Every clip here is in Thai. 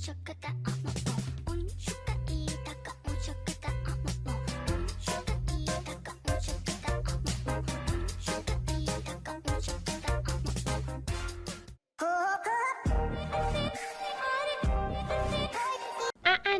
ちょこた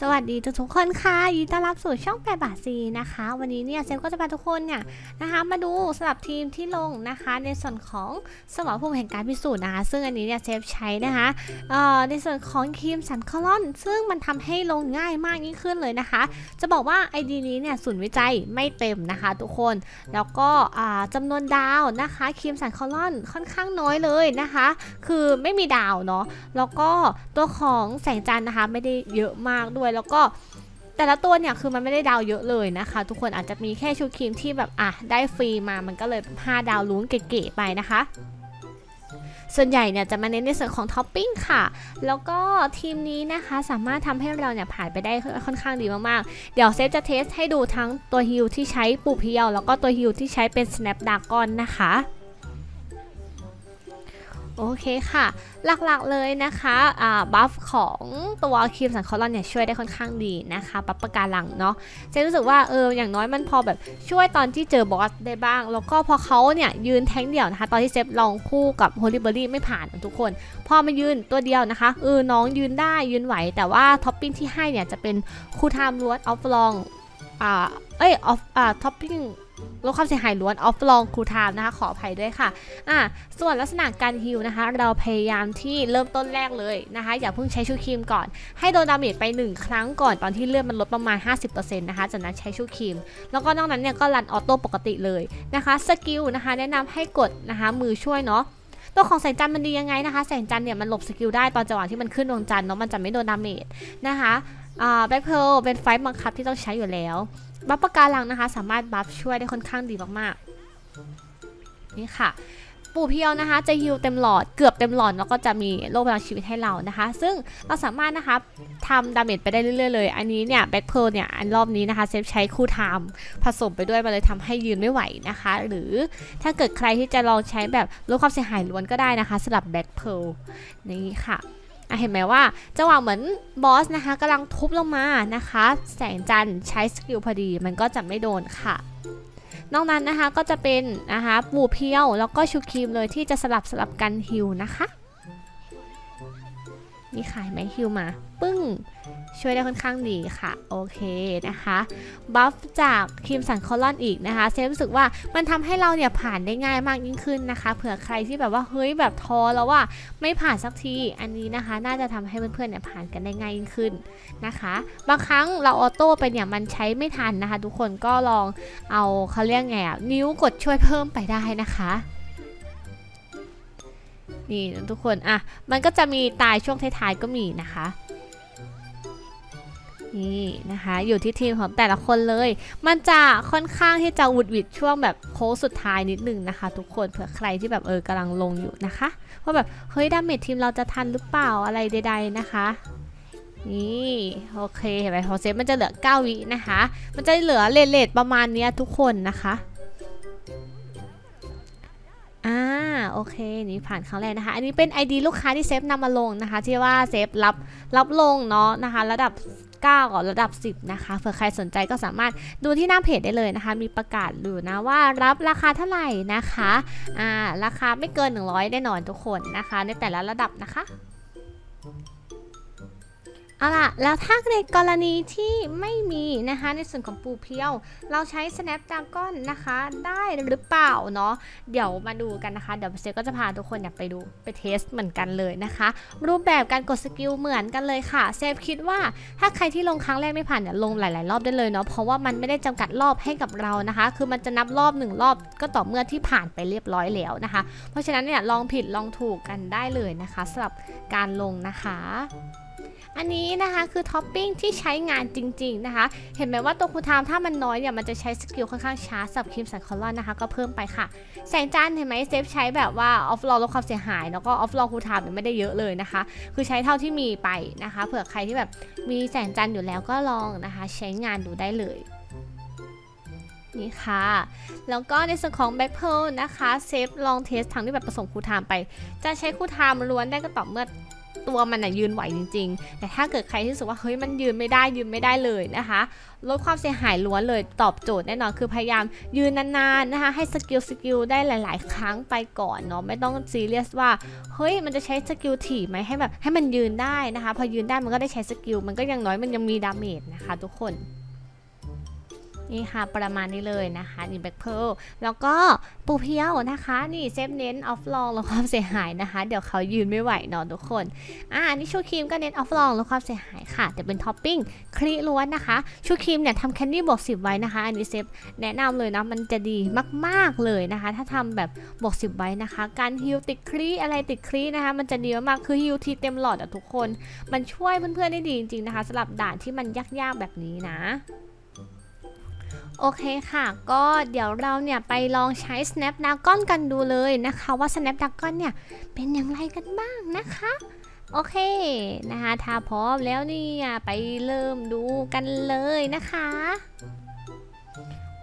สวัสดีทุกๆคนค่ะยินดีต้อนรับสู่ช่องแปดบาทซีนะคะ วันนี้เนี่ยเซฟก็จะพาทุกคนเนี่ยนะคะมาดูสลับทีมที่ลงนะคะ ในส่วนของสมรภูมิแห่งการพิสูจน์นะคะซึ่งอันนี้เนี่ยเซฟใช้นะคะเอ่อในส่วนของครีมสันคอลอน ซึ่งมันทำให้ลงง่ายมากยิ่งขึ้นเลยนะคะ จะบอกว่า ID นี้เนี่ยศูนย์วิจัยไม่เต็มนะคะ ทุกคนแล้วก็อ่าจำนวนดาวนะคะครีมสันคอลอนค่อนข้างน้อยเลยนะคะ คือไม่มีดาวเนาะแล้วก็ตัวของแสงจันทร์นะคะไม่ได้เยอะมากด้วยแล้วก็แต่ละตัวเนี่ยคือมันไม่ได้ดาวเยอะเลยนะคะ ทุกคนอาจจะมีแค่ชูครีมที่แบบอะได้ฟรีมามันก็เลย 5 ดาวลุ้นเก๋ๆไปนะคะส่วนใหญ่เนี่ยจะมาเน้นในส่วนของท็อปปิ้งค่ะ แล้วก็ทีมนี้นะคะสามารถทำให้เราเนี่ยผ่านไปได้ค่อนข้างดีมากๆ เดี๋ยวเซฟจะเทสให้ดูทั้งตัวฮิลที่ใช้ปูเพียวแล้วก็ตัวฮิลที่ใช้เป็น Snapdragon นะคะ โอเคค่ะ หลักๆเลยนะคะบัฟของตัวครีมสันคอลอนเนี่ยช่วยได้ค่อนข้างดีนะคะบัฟประการหลังเนาะเจนรู้สึกว่าเอออย่างน้อยมันพอแบบช่วยตอนที่เจอบอสได้บ้าง แล้วก็พอเขาเนี่ยยืนแท้งเดี่ยวนะคะ ตอนที่เซฟลองคู่กับโฮลิเบอรี่ไม่ผ่านทุกคน พอมายืนตัวเดียวนะคะเออน้องยืนได้ยืนไหว แต่ว่าท็อปปิ้งที่ให้เนี่ยจะเป็นคูลไทม์ล้วนออฟลองอ่าเอ้ยออฟอ่าท็อปปิ้ง ลดความเสียหายล้วนออฟลองคูลไทม์นะคะขออภัยด้วยค่ะอะส่วนลักษณะการฮิลนะคะ เราพยายามที่เริ่มต้นแรกเลยนะคะ อย่าเพิ่งใช้ชูครีมก่อน ให้โดนดาเมจไป 1 ครั้งก่อนตอนที่เลือดมันลดประมาณ 50%นะคะจากนั้นใช้ชูครีม แล้วก็นอกนั้นเนี่ยก็รันออโต้ปกติเลยนะคะสกิลนะคะ แนะนำให้กดนะคะมือช่วยเนาะตัวของแสงจันทร์มันดียังไงนะคะ แสงจันทร์เนี่ยมันหลบสกิลได้ตอนจังหวะที่มันขึ้นดวงจันทร์เนาะมันจะไม่โดนดาเมจนะคะอ่าแบ็คเพลเป็นไฟบังคับที่ต้องใช้อยู่แล้ว บัฟปะการังนะคะ สามารถบัฟช่วยได้ค่อนข้างดีมากๆ นี่ค่ะ ปู่เพียวนะคะ จะฮิลเต็มหลอดเกือบเต็มหลอดแล้วก็จะมีโล่พลังชีวิตให้เรานะคะ ซึ่งเราสามารถนะคะทำดาเมจไปได้เรื่อยๆเลย อันนี้เนี่ยแบ็คเพลเนี่ยอันรอบนี้นะคะเซฟใช้คู่ไทม์ผสมไปด้วยมาเลยทำให้ยืนไม่ไหวนะคะ หรือถ้าเกิดใครที่จะลองใช้แบบลดความเสียหายล้วนก็ได้นะคะสำหรับแบ็คเพลนี่ค่ะ อะเห็นไหมว่าจังหวะเหมือนบอสนะคะกำลังทุบลงมานะคะ แสงจันทร์ใช้สกิลพอดีมันก็จะไม่โดนค่ะนอกนั้นนะคะก็จะเป็นนะคะปูเพียวแล้วก็ชูครีมเลยที่จะสลับสลับกันฮิวนะคะ นี่ขายไหมฮิวมา ปึ้ง ช่วยได้ค่อนข้างดีค่ะ โอเคนะคะ บัฟจากครีมสันคอลอนอีกนะคะ เซฟรู้สึกว่ามันทำให้เราเนี่ยผ่านได้ง่ายมากยิ่งขึ้นนะคะ เผื่อใครที่แบบว่าเฮ้ยแบบท้อแล้วว่าไม่ผ่านสักที อันนี้นะคะ น่าจะทำให้เพื่อนๆเนี่ยผ่านกันได้ง่ายยิ่งขึ้นนะคะ บางครั้งเราออโต้ไปเนี่ยมันใช้ไม่ทันนะคะ ทุกคนก็ลองเอาเขาเรียกไงอะนิ้วกดช่วยเพิ่มไปได้นะคะ นี่ทุกคนอะมันก็จะมีตายช่วงท้ายๆก็มีนะคะนี่นะคะอยู่ที่ทีมของแต่ละคนเลย มันจะค่อนข้างที่จะวุดหวิดช่วงแบบโค้งสุดท้ายนิดนึงนะคะ ทุกคนเผื่อใครที่แบบเออกำลังลงอยู่นะคะว่าแบบเฮ้ยดาเมจทีมเราจะทันหรือเปล่าอะไรใด ๆนะคะนี่โอเคเห็นไหมพอเซฟมันจะเหลือ 9 วินะคะ มันจะเหลือเลทๆประมาณเนี้ยทุกคนนะคะ โอเค นี่ผ่านครั้งแรกนะคะ อันนี้เป็น ID ลูกค้าที่เซฟนำมาลงนะคะ ที่ว่าเซฟรับรับลงเนาะนะคะ ระดับ 9กับระดับ 10 นะคะเผื่อใครสนใจก็สามารถดูที่หน้าเพจได้เลยนะคะ มีประกาศอยู่นะว่ารับราคาเท่าไหร่นะคะอ่าราคาไม่เกิน 100แน่นอนทุกคนนะคะ ในแต่ละระดับนะคะ เอาล่ะ แล้วถ้าในกรณีที่ไม่มีนะคะในส่วนของปูเพียว เราใช้ Snapdragon นะคะได้หรือเปล่าเนาะเดี๋ยวมาดูกันนะคะ เดี๋ยวเซฟก็จะพาทุกคนอยากไปดูไปเทสเหมือนกันเลยนะคะ รูปแบบการกดสกิลเหมือนกันเลยค่ะเซฟคิดว่าถ้าใครที่ลงครั้งแรกไม่ผ่านเนี่ยลงหลาย ๆ รอบได้เลยเนาะเพราะว่ามันไม่ได้จำกัดรอบให้กับเรานะคะ คือมันจะนับรอบหนึ่งรอบก็ต่อเมื่อที่ผ่านไปเรียบร้อยแล้วนะคะ เพราะฉะนั้นเนี่ยลองผิดลองถูกกันได้เลยนะคะสำหรับการลงนะคะ อันนี้นะคะคือท็อปปิ้งที่ใช้งานจริง ๆนะคะ เห็นไหมว่าตัวคูทามถ้ามันน้อยเนี่ยมันจะใช้สกิลค่อนข้างช้าสับครีมสันคอลอนนะคะ ก็เพิ่มไปค่ะ แสงจันทร์เห็นไหมเซฟใช้แบบว่าออฟลอลดความเสียหาย แล้วก็ออฟลอคูทามเนี่ยไม่ได้เยอะเลยนะคะ คือใช้เท่าที่มีไปนะคะ เผื่อใครที่แบบมีแสงจันทร์อยู่แล้วก็ลองนะคะ ใช้งานดูได้เลยนี่ค่ะ แล้วก็ในส่วนของแบ็คเพลนะคะ เซฟลองเทสทั้งที่แบบผสมคูทามไป จะใช้คูทามล้วนได้ก็ต่อเมื่อ ตัวมันน่ะยืนไหวจริง ๆ แต่ถ้าเกิดใครที่รู้สึกว่าเฮ้ยมันยืนไม่ได้ยืนไม่ได้เลยนะคะลดความเสียหายล้วนเลยตอบโจทย์แน่นอนคือพยายามยืนนานๆนะคะให้สกิลสกิลได้หลาย ๆ ครั้งไปก่อนเนาะไม่ต้องซีเรียสว่าเฮ้ยมันจะใช้สกิลถี่ไหมให้แบบให้มันยืนได้นะคะ พอยืนได้มันก็ได้ใช้สกิลมันก็ยังน้อยมันยังมีดาเมจนะคะ ทุกคน นี่ค่ะประมาณนี้เลยนะคะนี่แบ็คเพลแล้วก็ปูเพียวนะคะ นี่เซฟเน้นออฟลองลดความเสียหายนะคะ เดี๋ยวเขายืนไม่ไหวเนอนทุกคนอ่านี่ชูครีมก็เน้นออฟลองลดความเสียหายค่ะแต่เป็นท็อปปิ้งครีล้วนนะคะชูครีมเนี่ยทำแคนดี้บวก10ไว้นะคะอันนี้เซฟแนะนำเลยนะมันจะดีมากๆเลยนะคะ ถ้าทำแบบบวก10ไว้นะคะ การฮิลติดครีอะไรติดครีนะคะ มันจะดีมากๆคือฮิลทีเต็มหลอดอะทุกคน มันช่วยเพื่อนๆได้ดีจริงๆนะคะสำหรับด่านที่มันยากๆแบบนี้นะ โอเคค่ะ ก็เดี๋ยวเราเนี่ยไปลองใช้ Snapdragon กันดูเลยนะคะ ว่า Snapdragon เนี่ยเป็นอย่างไรกันบ้างนะคะ โอเคนะคะถ้าพร้อมแล้วเนี่ยไปเริ่มดูกันเลยนะคะ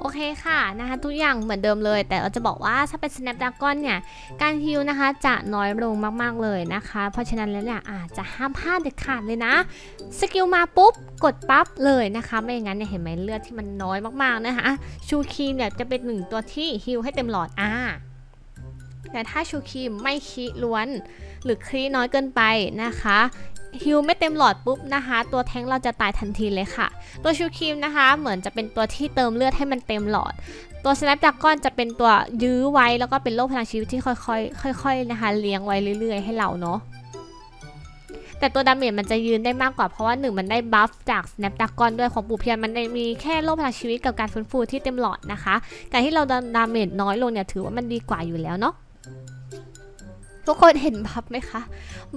โอเคค่ะนะคะทุกอย่างเหมือนเดิมเลย แต่เราจะบอกว่าถ้าเป็น Snapdragon เนี่ย การฮิลนะคะจะน้อยลงมากๆเลยนะคะ เพราะฉะนั้นแล้วเนี่ยอาจจะห้ามพลาดเด็ดขาดเลยนะสกิลมาปุ๊บ กดปั๊บเลยนะคะ ไม่อย่างนั้นเนี่ยเห็นไหมเลือดที่มันน้อยมากๆนะคะชูครีมเนี่ยจะเป็นหนึ่งตัวที่ฮิลให้เต็มหลอดอ่าแต่ถ้าชูครีมไม่คีล้วน หรือครีน้อยเกินไปนะคะ ฮิลไม่เต็มหลอดปุ๊บนะคะ ตัวแท้งเราจะตายทันทีเลยค่ะ ตัวชูครีมนะคะ เหมือนจะเป็นตัวที่เติมเลือดให้มันเต็มหลอด ตัว Snapdragon จะเป็นตัวยื้อไว้แล้วก็เป็นโล่พลังชีวิตที่ค่อยๆค่อยๆนะคะเลี้ยงไว้เรื่อย ๆ ให้เราเนาะแต่ตัวดาเมจมันจะยืนได้มากกว่าเพราะว่าหนึ่งมันได้บัฟจาก Snapdragon ด้วยของปู่เพียนมันได้มีแค่โล่พลังชีวิตกับการฟื้นฟูที่เต็มหลอดนะคะ การที่เราดาเมจน้อยลงเนี่ยถือว่ามันดีกว่าอยู่แล้วเนาะ ทุกคนเห็นบัฟไหมคะ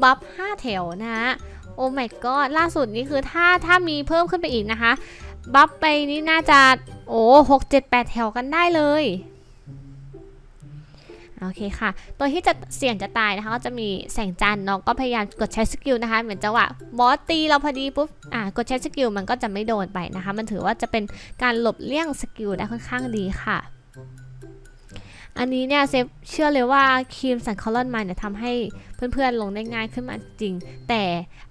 บัฟ5แถวนะฮะโอ้ my god ล่าสุดนี้คือถ้าถ้ามีเพิ่มขึ้นไปอีกนะคะ บัฟไปนี่น่าจะ โอ้หกเจ็ดแปดแถวกันได้เลยโอเคค่ะ ตัวที่จะเสี่ยงจะตายนะคะ ก็จะมีแสงจันทร์เนาะก็พยายามกดใช้สกิลนะคะ เหมือนจังหวะบอสตีเราพอดีปุ๊บ อ่ากดใช้สกิลมันก็จะไม่โดนไปนะคะ มันถือว่าจะเป็นการหลบเลี่ยงสกิลได้ค่อนข้างดีค่ะ อันนี้เนี่ยเซฟเชื่อเลยว่าครีมสันคอลอนมาเนี่ยทำให้เพื่อนๆลงได้ง่ายขึ้นมาจริง แต่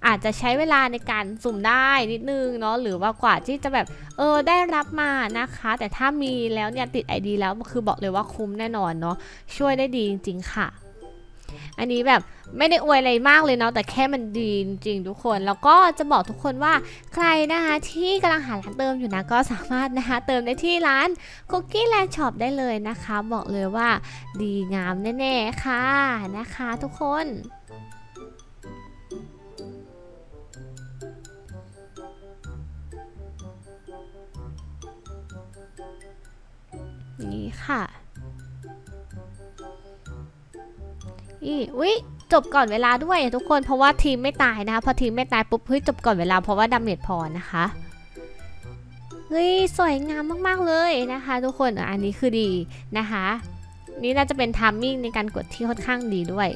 อาจจะใช้เวลาในการสุ่มได้นิดนึงเนาะหรือว่ากว่าที่จะแบบเออได้รับมานะคะ แต่ถ้ามีแล้วเนี่ยติด ID แล้วคือบอกเลยว่าคุ้มแน่นอนเนาะช่วยได้ดีจริง ๆ ค่ะ อันนี้แบบไม่ได้อวยอะไรมากเลยเนาะแต่แค่มันดีจริงทุกคน แล้วก็จะบอกทุกคนว่าใครนะคะที่กำลังหาร้านเติมอยู่นะก็สามารถนะคะเติมได้ที่ร้าน Cookie Land Shop ได้เลยนะคะ บอกเลยว่าดีงามแน่ๆค่ะนะคะทุกคนนี่ค่ะ อีอุ๊ยจบก่อนเวลาด้วยทุกคนเพราะว่าทีมไม่ตายนะคะพอทีมไม่ตายปุ๊บเฮ้ยจบก่อนเวลาเพราะว่าดาเมจพอนะคะเฮ้ยสวยงามมากๆเลยนะคะ ทุกคนอันนี้คือดีนะคะ นี่น่าจะเป็นทามมิ่งในการกดที่ค่อนข้างดีด้วย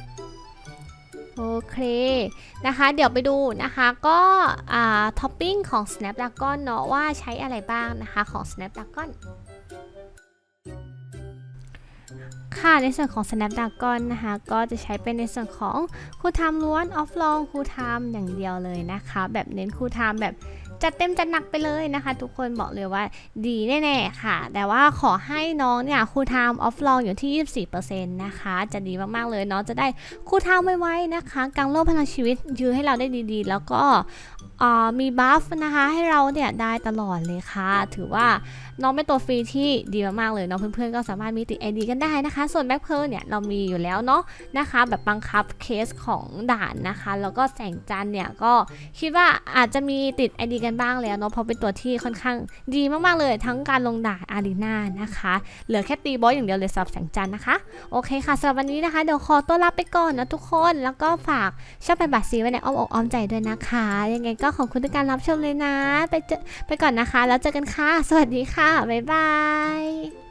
โอเคนะคะ เดี๋ยวไปดูนะคะก็ท็อปปิ้งของ Snapdragon เนาะว่าใช้อะไรบ้างนะคะของ Snapdragon ค่ะในส่วนของ Snapdragon นะคะก็จะใช้เป็นในส่วนของคูลไทม์ล้วนออฟลองคูลไทม์อย่างเดียวเลยนะคะ แบบเน้นคูลไทม์แบบจัดเต็มจัดหนักไปเลยนะคะ ทุกคนบอกเลยว่าดีแน่ๆค่ะ แต่ว่าขอให้น้องเนี่ยคูลไทม์ออฟลองอยู่ที่ 24%นะคะ จะดีมากๆเลยน้องจะได้คูลไทม์ไวๆนะคะกลางโลกพลังชีวิตยื้อให้เราได้ดีๆ แล้วก็ มีบัฟนะคะให้เราเนี่ยได้ตลอดเลยค่ะ ถือว่าน้องเป็นตัวฟรีที่ดีมากๆเลยเนาะเพื่อนๆก็สามารถมีติดไอดีกันได้นะคะ ส่วนแบ็คเพลเนี่ยเรามีอยู่แล้วเนาะนะคะ แบบบังคับเคสของด่านนะคะ แล้วก็แสงจันเนี่ยก็คิดว่าอาจจะมีติดไอดีกันบ้างแล้วเนาะเพราะเป็นตัวที่ค่อนข้างดีมากๆเลยทั้งการลงด่านอารีนานะคะ เหลือแค่ตีบอสอย่างเดียวเลยสำหรับแสงจันนะคะ โอเคค่ะสำหรับวันนี้นะคะเดี๋ยวขอตัวลาไปก่อนนะทุกคนแล้วก็ฝากชอบเป็นบัตรซีไว้ในอ้อมอกอ้อมใจด้วยนะคะ ยังไงก็ขอบคุณทุกการรับชมเลยนะ ไปเจอไปก่อนนะคะ แล้วเจอกันค่ะ สวัสดีค่ะ บ๊ายบาย